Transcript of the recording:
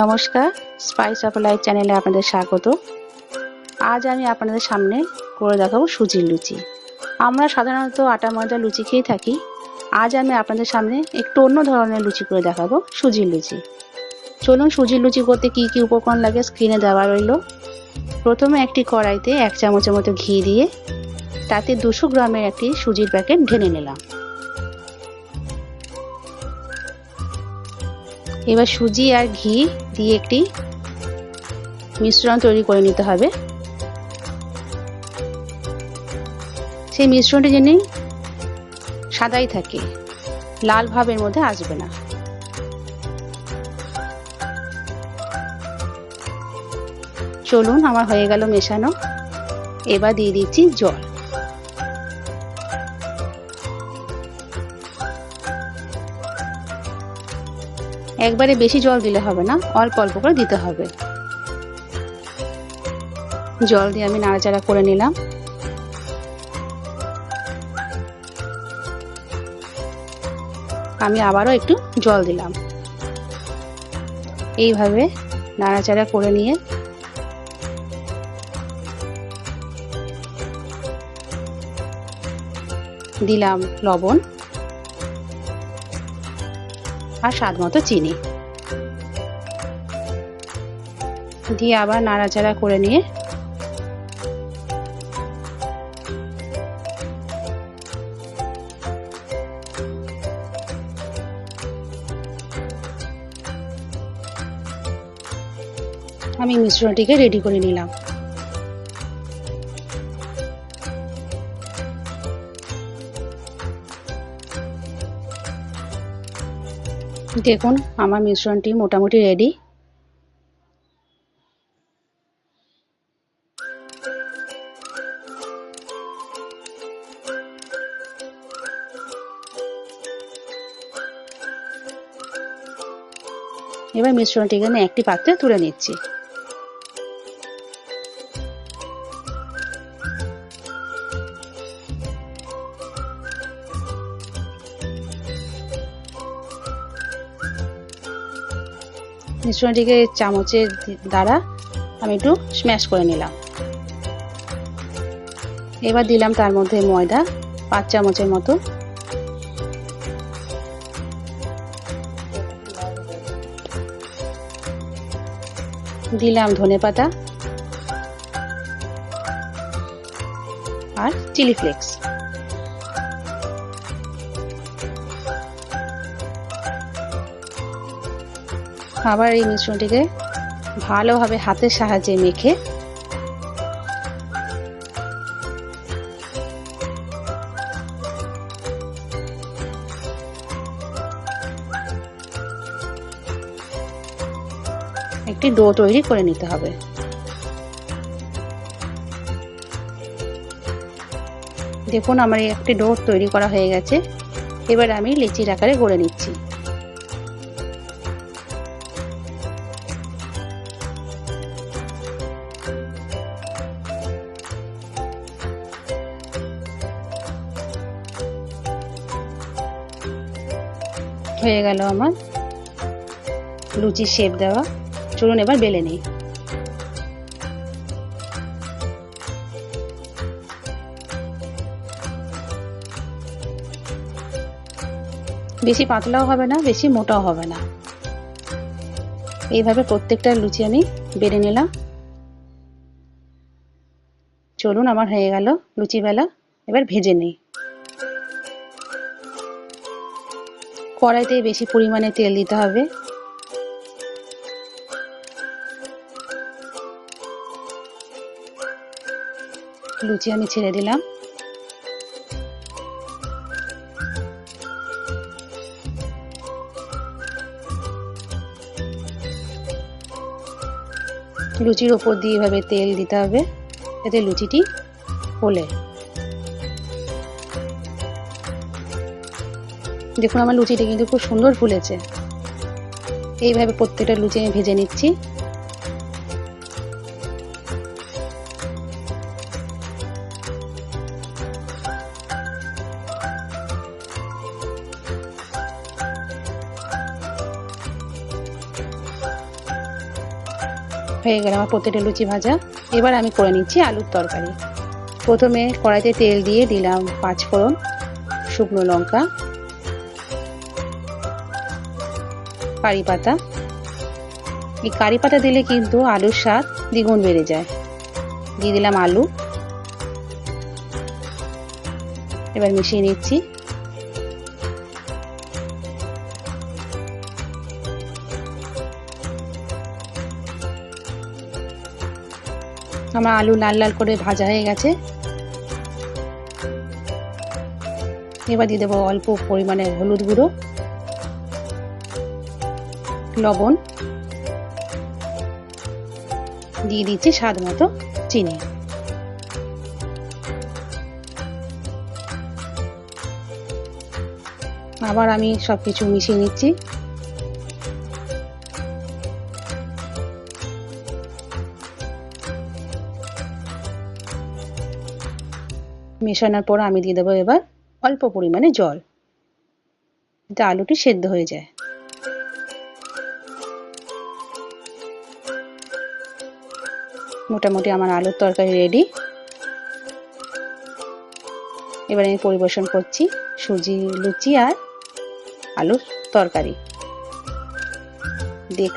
নমস্কার spice of life চ্যানেলে আপনাদের স্বাগত। আজ আমি আপনাদের সামনে করে দেখাবো সুজির লুচি। আমরা সাধারণত আটা, ময়দা, লুচি খেয়ে থাকি। আজ আমি আপনাদের সামনে একটু অন্য ধরনের লুচি করে দেখাবো সুজির লুচি। চলুন সুজির লুচি করতে কি কি উপকরণ লাগে স্ক্রিনে দেওয়া রইল। প্রথমে একটি কড়াইতে এক চামচের মতো ঘি দিয়ে তাতে দুশো গ্রামের একটি সুজির প্যাকেট ঢেলে নিলাম। এবার সুজি আর ঘি দিয়ে একটি মিশ্রণ তৈরি করে নিতে হবে। সেই মিশ্রণটি যেন সাদাই থাকে, লাল ভাবের মধ্যে আসবে না। চলুন, আমার হয়ে গেল মেশানো। এবার দিয়ে দিচ্ছি জল। একবারে বেশি জল দিলে হবে না, অল্প অল্প করে দিতে হবে। জল দিয়ে আমি নাড়াচাড়া করে নিলাম। আমি আবারও একটু জল দিলাম। এইভাবে নাড়াচাড়া করে নিয়ে দিলাম লবণ। আর স্বাদ মতো চিনি। দিয়ে আবার নাড়াচাড়া করে নিয়ে আমি মিশ্রণটিকে রেডি করে নিলাম। দেখুন আমার মিশ্রণটি মোটামুটি রেডি এবার মিশ্রণটিকে আমি একটি পাত্রে তুলে নিচ্ছি। মিশ্রণটিকে চামচের দ্বারা আমি একটু স্ম্যাশ করে নিলাম। এবার দিলাম তার মধ্যে ময়দা, পাঁচ চামচের মতো। দিলাম ধনে পাতা আর চিলি ফ্লেক্স আবার এই মিশ্রণটিকে ভালোভাবে হাতের সাহায্যে মেখে একটি ডো তৈরি করে নিতে হবে। দেখুন, আমার একটি ডো তৈরি করা হয়ে গেছে। এবার আমি লিচির আকারে গড়ে নিচ্ছি। হয়ে গেল আমার। লুচি শেপ দেওয়া। চলুন এবার বেলে নিই। বেশি পাতলাও হবে না, বেশি মোটাও হবে না। এইভাবে প্রত্যেকটা লুচি আমি বেড়ে নিলাম। চলুন, আমার হয়ে গেল লুচি বেলা। এবার ভেজে নিই। কড়াইতে বেশি পরিমাণে তেল দিতে হবে। লুচি আমি ছেড়ে দিলাম। লুচির ওপর দিয়ে এভাবে তেল দিতে হবে, যাতে লুচিটি ফোলে। দেখুন আমার লুচিটা কিন্তু খুব সুন্দর ফুলেছে। এইভাবে প্রত্যেকটা লুচি আমি ভেজে নিচ্ছি। হয়ে গেল আমার প্রত্যেকটা লুচি ভাজা। এবার আমি করে নিচ্ছি আলুর তরকারি। প্রথমে কড়াইতে তেল দিয়ে দিলাম পাঁচ ফোড়ন শুকনো লঙ্কা। কারি পাতা। এই কারি পাতা দিলে কিন্তু আলুর স্বাদ দ্বিগুণ বেড়ে যায়। দিয়ে দিলাম আলু। এবার মিশিয়ে নিচ্ছি। আমার আলু লাল লাল করে ভাজা হয়ে গেছে। এবার দিয়ে দেবো অল্প পরিমাণে হলুদ গুঁড়ো। লবণ। দিয়ে দিচ্ছি স্বাদ মতো চিনি। আবার আমি সবকিছু মিশিয়ে নিচ্ছি। মেশানোর পর আমি দিয়ে দেবো এবার অল্প পরিমাণে জল। যাতে আলুটি সেদ্ধ হয়ে যায়। মোটামুটি আমার আলুর তরকারি রেডি এবার আমি পরিবেশন করছি সুজি, লুচি আর আলুর তরকারি। দেখ